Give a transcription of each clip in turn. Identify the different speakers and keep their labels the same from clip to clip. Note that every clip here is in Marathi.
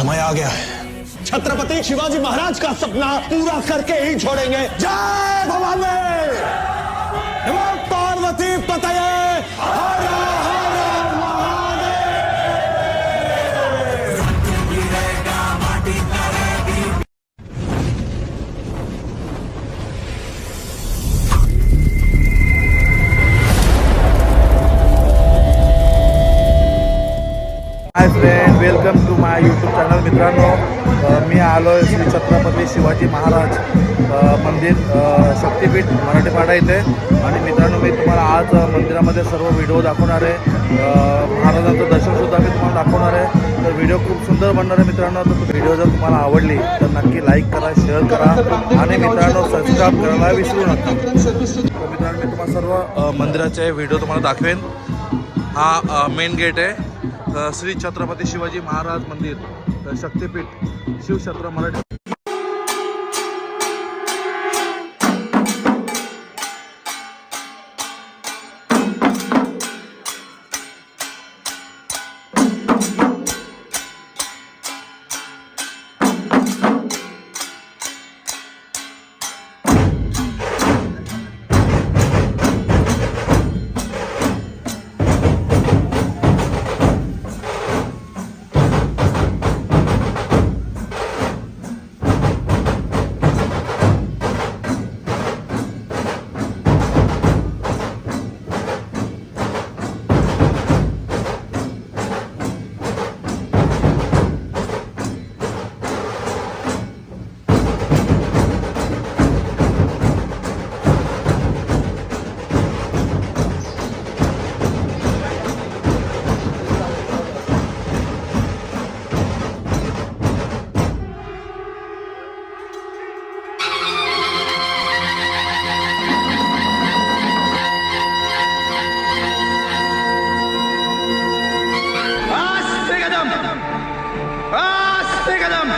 Speaker 1: समय आ गया है। छत्रपति शिवाजी महाराज का सपना पूरा करके ही छोड़ेंगे। जय Bhavani! Parvati पतया
Speaker 2: friend welcome to my YouTube channel मित्रांनो. मी आलो आहे श्री छत्रपती शिवाजी महाराज मंदिर शक्तीपीठ शक्तिपीठ मराठीपाडा इथे. आणि मित्रांनो मी तुम्हाला आज मंदिरामध्ये सर्व व्हिडिओ दाखवणार आहे. महाराजांचं दर्शनसुद्धा मी तुम्हाला दाखवणार आहे. तर व्हिडिओ खूप सुंदर बनणार आहे मित्रांनो. तर व्हिडिओ जर तुम्हाला आवडली तर नक्की लाईक करा शेअर करा. आणि मित्रांनो सबस्क्राईब करायला विसरू नका. तर मित्रांनो मी तुम्हाला सर्व मंदिराचे व्हिडिओ तुम्हाला दाखवेन. हा मेन गेट आहे. श्री छत्रपती शिवाजी महाराज मंदिर शक्तिपीठ शिवक्षेत्र मराठी
Speaker 3: कदम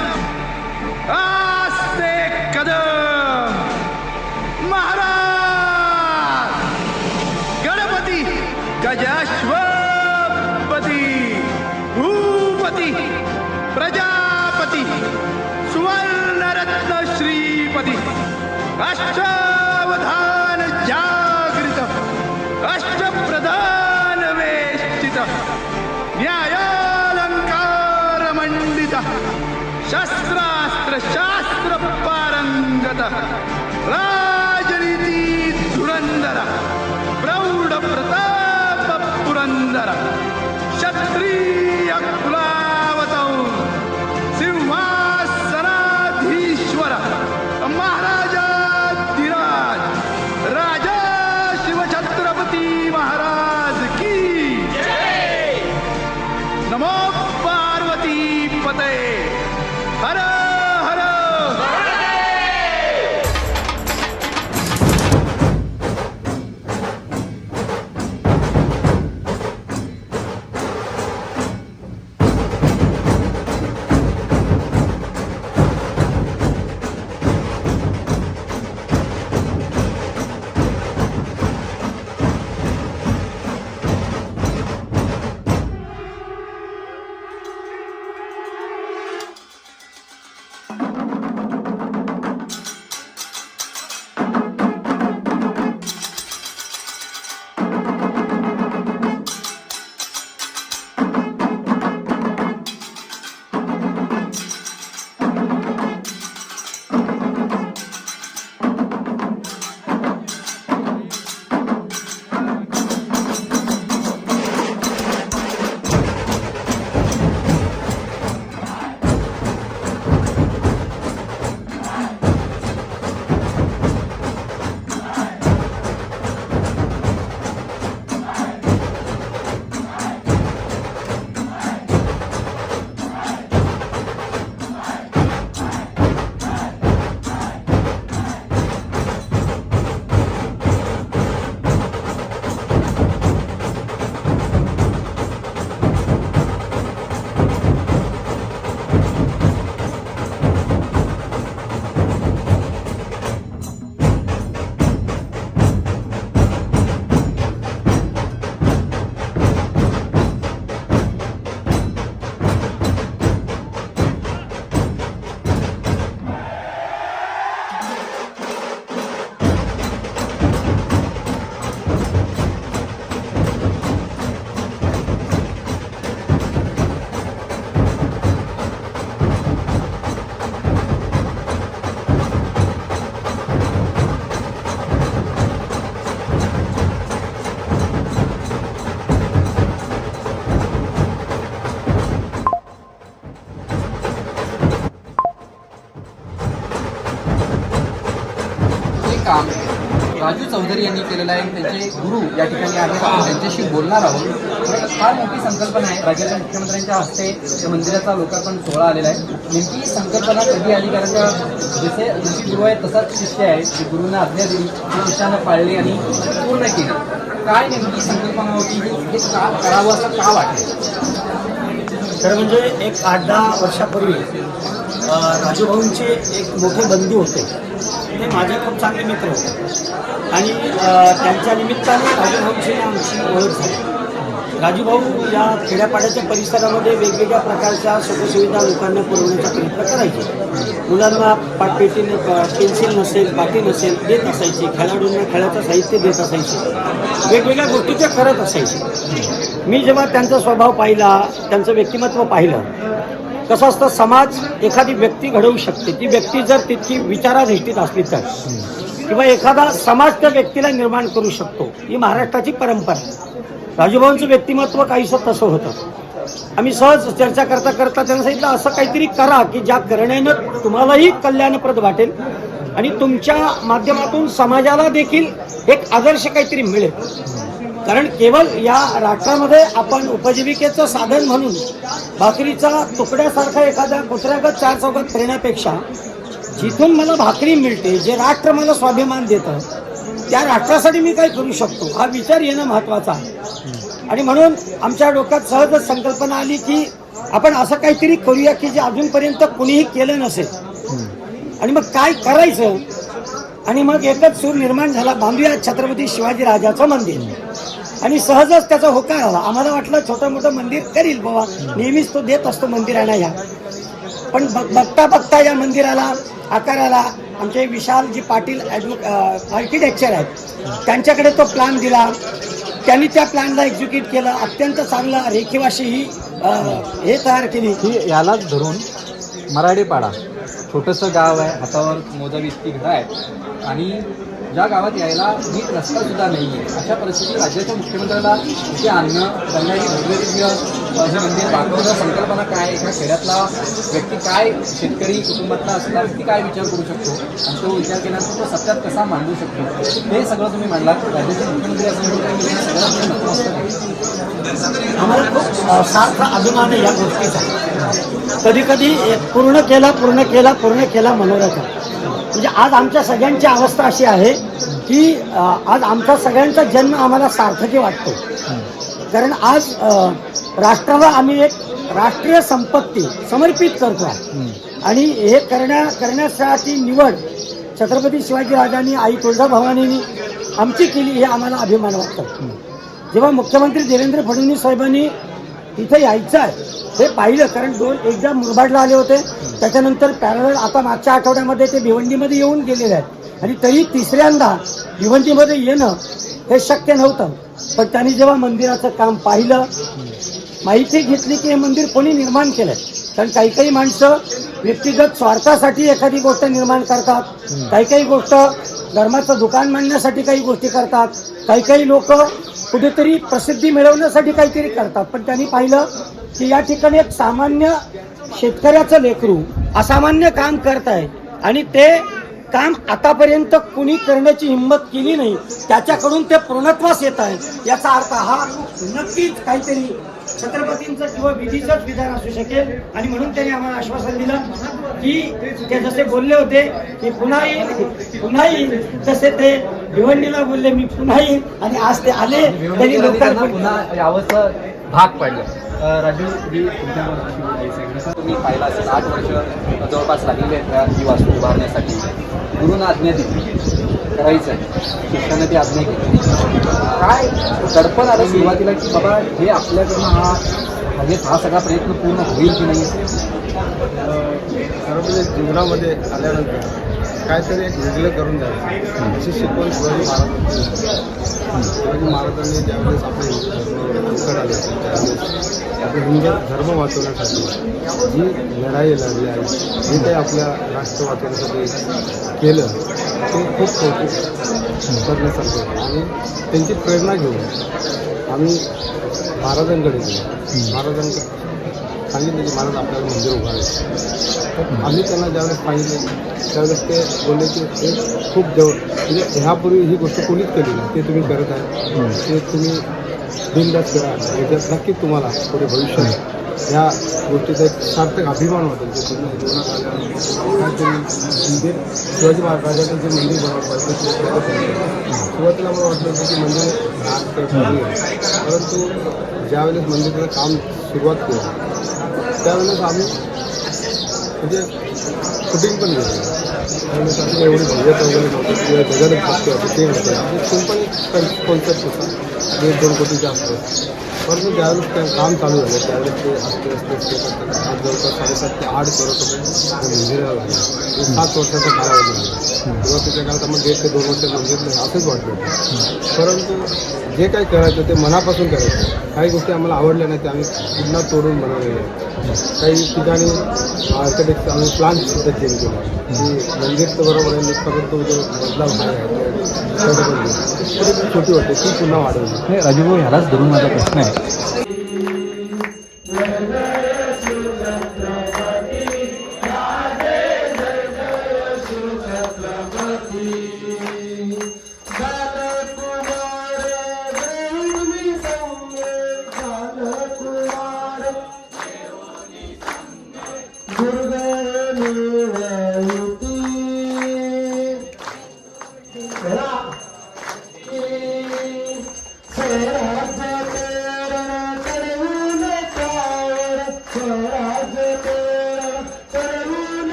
Speaker 3: आस्ते कदम महाराज गणपती गजाश्वपती भूपती प्रजापती सुवर्णरत्न श्रीपती अष्टावधान ನುಡಿದ ರಾಜನೀತಿ ಧುರಂಧರ ಪ್ರೌಢ ಪ್ರತಾಪ ಪುರಂದರ ಕ್ಷತ್ರಿಯ राजू
Speaker 4: चौधरी यांनी केलेलं आहे त्यांचे गुरु या ठिकाणी आहेत आपण त्यांच्याशी बोलणार आहोत. फार मोठी संकल्पना आहे. राज्याच्या मुख्यमंत्र्यांच्या हस्ते या मंदिराचा लोकार्पण सोहळा आलेला आहे. नेमकी संकल्पना कधी आली? कारण का जसे जशी गुरु आहे तसाच शिष्य आहे. जे गुरुनं आज्ञा दिली ती शिष्यानं पाळली आणि पूर्ण केली. काय नेमकी संकल्पना होती? हे का करावं असं का वाटलं?
Speaker 5: खरं म्हणजे एक आठ दहा वर्षापूर्वी अ, राजूभाऊंचे एक मोठे बंधू होते. ते माझे खूप चांगले मित्र होते. आणि त्यांच्या निमित्ताने राजूभाऊंची आमची ओळख झाली. राजूभाऊ या खेड्यापाड्याच्या परिसरामध्ये वेगवेगळ्या प्रकारच्या सुखसुविधा लोकांना पुरवण्याचा प्रयत्न करायचे. मुलांना पाठपेटी पेन्सिल नसेल पाटी नसेल देत असायचे. खेळाडूंना खेळाचं साहित्य देत असायचे. वेगवेगळ्या गोष्टी ते करत असायचे. मी जेव्हा त्यांचा स्वभाव पाहिला त्यांचं व्यक्तिमत्व पाहिलं कसं असतं समाज एखादी व्यक्ती घडवू शकते. ती व्यक्ती जर तितकी विचाराधिष्ठित असली तर. किंवा एखादा समाज त्या व्यक्तीला निर्माण करू शकतो. ही महाराष्ट्राची परंपरा आहे. राजूभाऊंचं व्यक्तिमत्व काहीसं तसं होतं. आम्ही सहज चर्चा करता करता त्यांना सांगितलं असं काहीतरी करा की ज्या करण्यानं तुम्हालाही कल्याणप्रद वाटेल आणि तुमच्या माध्यमातून समाजाला देखील एक आदर्श काहीतरी मिळेल. कारण केवळ या राष्ट्रामध्ये आपण उपजीविकेचं साधन म्हणून भाकरीचा तुकड्यासारखा एखाद्या कुत्र्यागत चार चौकात फिरण्यापेक्षा जिथून मला भाकरी मिळते जे राष्ट्र मला स्वाभिमान देतं त्या राष्ट्रासाठी मी काय करू शकतो? हा विचार येणं महत्त्वाचा आहे. आणि म्हणून आमच्या डोक्यात सहजच संकल्पना आली की आपण असं काहीतरी करूया की जे अजूनपर्यंत कुणीही केलं नसेल. आणि मग काय करायचं? आणि मग एकच सूर निर्माण झाला बांधूया छत्रपती शिवाजी राजाचं मंदिर. आणि सहजच त्याचा होकार आला. आम्हाला वाटलं छोटं मोठं मंदिर करील बाबा. नेहमीच तो देत असतो मंदिराला या. पण बघ- बघता बघता या मंदिराला आकाराला आमचे विशालजी पाटील आर्किटेक्चर आहेत त्यांच्याकडे तो प्लॅन दिला. त्यांनी त्या प्लॅनला एक्झिक्यूट केलं. अत्यंत चांगलं रेखीवाशी ही हे तयार केली.
Speaker 4: ही यालाच धरून मराठीपाडा छोटंसं गाव आहे हातावर मोजावी इतकी घरं आहेत. आणि ज्या गावात यायला नीट रस्ता सुद्धा नाही आहे अशा परिस्थितीत राज्याच्या मुख्यमंत्र्याला इथे आणणं त्यांना ही भव्यदिव्य हे मंदिर दाखवणं संकल्पना काय एका खेड्यातला व्यक्ती काय शेतकरी कुटुंबातला असला व्यक्ती काय विचार करू शकतो? आणि तो विचार केल्यानंतर तो सत्यात कसा मांडू शकतो? हे सगळं तुम्ही मांडलात. राज्याचे मुख्यमंत्री असं सगळं तुम्ही
Speaker 5: आम्हाला खूप सार्थ अभिमान आहे या गोष्टीचा. कधी कधी पूर्ण केला पूर्ण केला पूर्ण केला मनोरथ म्हणजे आज आमच्या सगळ्यांची अवस्था अशी आहे की आज आमचा सगळ्यांचा जन्म आम्हाला सार्थकी वाटतो. कारण आज राष्ट्राला आम्ही एक राष्ट्रीय संपत्ती समर्पित करतो आहे. आणि हे करण्या करण्यासाठी निवड छत्रपती शिवाजी राजांनी आई तुळजाभवानींनी आमची केली हे आम्हाला अभिमान वाटतो. जेव्हा मुख्यमंत्री देवेंद्र फडणवीस साहेबांनी तिथे यायचं आहे. हे पाहिलं कारण दोन एकदा मुरबाडला आले होते. त्याच्यानंतर पॅरल आता मागच्या आठवड्यामध्ये ते भिवंडीमध्ये येऊन गेलेले आहेत. आणि तरी तिसऱ्यांदा भिवंडीमध्ये येणं हे शक्य नव्हतं. पण त्यांनी जेव्हा मंदिराचं काम पाहिलं माहिती घेतली की हे मंदिर कोणी निर्माण केलंय? कारण काही काही माणसं व्यक्तिगत स्वार्थासाठी एखादी गोष्ट निर्माण करतात. काही काही गोष्ट धर्माचं दुकान मांडण्यासाठी काही गोष्टी करतात. काही काही लोक कुठेतरी प्रसिद्धी मिळवण्यासाठी काहीतरी करतात. पण त्यांनी पाहिलं की या ठिकाणी एक सामान्य शेतकऱ्याचं लेकरू असामान्य काम करत आहे आणि ते काम आतापर्यंत कुणी करण्याची हिंमत केली नाही. त्याच्याकडून ते पूर्णत्वास येत आहे. याचा अर्थ हा नक्कीच काहीतरी छत्रपतींचं किंवा विधीचंच विधान असू शकेल. आणि म्हणून त्यांनी आम्हाला आश्वासन दिलं की ते जसे बोलले होते की पुन्हा येईल पुन्हा येईल. तसे ते भिवंडीला बोलले मी पुन्हा येईल आणि आज ते आले त्यांना लोकांना
Speaker 4: भाग पडलं राजू जी तुम्ही पाहिलं असेल आठ वर्ष जवळपास लागलेले आहेत ही वास्तू उभारण्यासाठी. गुरुनं आज्ञा दिली. करायचं आहे शिक्षणाने ती आज्ञा केली काय? दडपण आलं सुरुवातीला की बाबा हे आपल्याकडनं हा म्हणजे हा सगळा प्रयत्न पूर्ण होईल की नाही?
Speaker 6: सार्वजनिक जीवनामध्ये आल्यानंतर काहीतरी एक वेगळं करून द्यावं. अशी शिकवण शिवाजी महाराजांनी शिवाजी महाराजांनी ज्यावेळेस आपले संकट आले आपले हिंदू धर्म वाचवण्यासाठी जी लढाई लढली आहे जे काही आपल्या राष्ट्र वाचवण्यासाठी केलं ते खूप कौतुक करण्यासारखं होतं. आणि त्यांची प्रेरणा घेऊन आम्ही महाराजांकडे गेलो. महाराजांकडे सांगितलं की महाराज आपल्याला मंदिर उभारायचं तर आम्ही त्यांना ज्यावेळेस सांगितलं त्यावेळेस ते बोलले की एक खूप जवळ म्हणजे ह्यापूर्वी ही गोष्ट कोणीच केली नाही ते तुम्ही करत आहे ते तुम्ही बिनधास्त करा याच्यात नक्कीच तुम्हाला पुढे भविष्यात या गोष्टीचा एक सार्थक अभिमान वाटेल की काहीतरी मंदिर शिवाजी महाराजांचं जे मंदिर बनवलं. सुरुवातीला मला वाटलं होतं की मंदिर परंतु ज्यावेळेस मंदिराचं काम सुरुवात केलं त्यावेळेस आम्ही म्हणजे शूटिंग पण गेलो त्यावेळेस असं एवढी भव्यता वगैरे नव्हतं किंवा जगात भक्ती होती ते नव्हतं आपली सिंपल कॉन्सेप्ट होता. एक दोन कोटीच्या आसपास. परंतु ज्यावेळेस त्या काम चालू झालं त्यावेळेस ते असते असते असते करताना आज जवळपास साडेसात ते आठ करोड रुपये ते झाले सात वर्षाचा कालावधी. झाला सुरुवातीच्या काळात आपण एक ते दोन वर्ष म्हणजे असंच वाटलं परंतु जे काही करायचं ते मनापासून करायचं. काही गोष्टी आम्हाला आवडल्या नाही त्या आम्ही पुन्हा तोडून बनवलेल्या काही ठिकाणी आर्किटेक्ट आम्ही प्लान सुद्धा चेंज केला. की मंदिर तर बरोबर आहे परंतु जो बदलाव काय आहे. छोटी वाटते ती पुन्हा वाढवली.
Speaker 4: हे राजूभाऊ ह्यालाच धरून माझा प्रश्न आहे.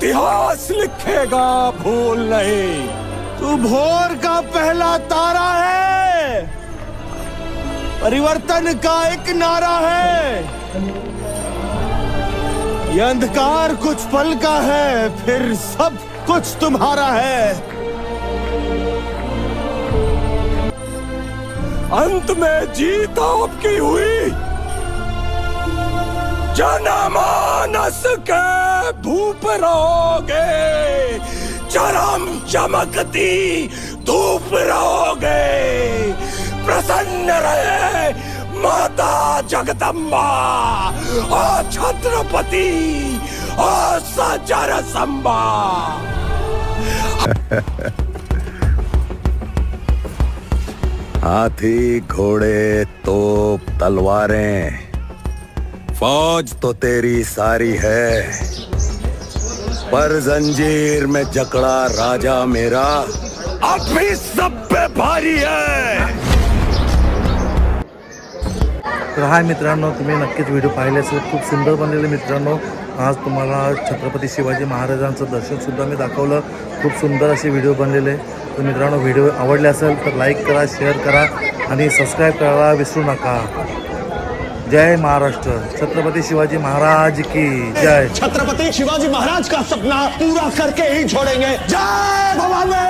Speaker 1: इतिहास लिखेगा भूल नहीं। तू भोर का पहला तारा है। परिवर्तन का एक नारा है। ये अंधकार कुछ पल का है, फिर सब कुछ तुम्हारा है। अंत में जीत आपकी हुई। जनमानस के धूप रहोगे। चरम चमकती धूप रहोगे। प्रसन्न रहे माता जगदम्बा और छत्रपति और सजर संबा हाथी, घोड़े, तोप, तलवारें फौज तो तेरी सारी है। पर जंजीर में जकड़ा राजा मेरा अब भी सब पे भारी है।
Speaker 2: तर हाय मित्रांनो तुम्ही नक्कीच व्हिडिओ पाहिले असेल खूप सुंदर बनलेले मित्रांनो. आज तुम्हाला छत्रपती शिवाजी महाराजांचं दर्शनसुद्धा मी दाखवलं. खूप सुंदर असे व्हिडिओ बनलेले. तर मित्रांनो व्हिडिओ आवडले असेल तर लाईक करा शेअर करा आणि सबस्क्राईब करायला विसरू नका. जय महाराष्ट्र। छत्रपति शिवाजी महाराज की जय।
Speaker 1: छत्रपति शिवाजी महाराज का सपना पूरा करके ही छोड़ेंगे। जय भवानी!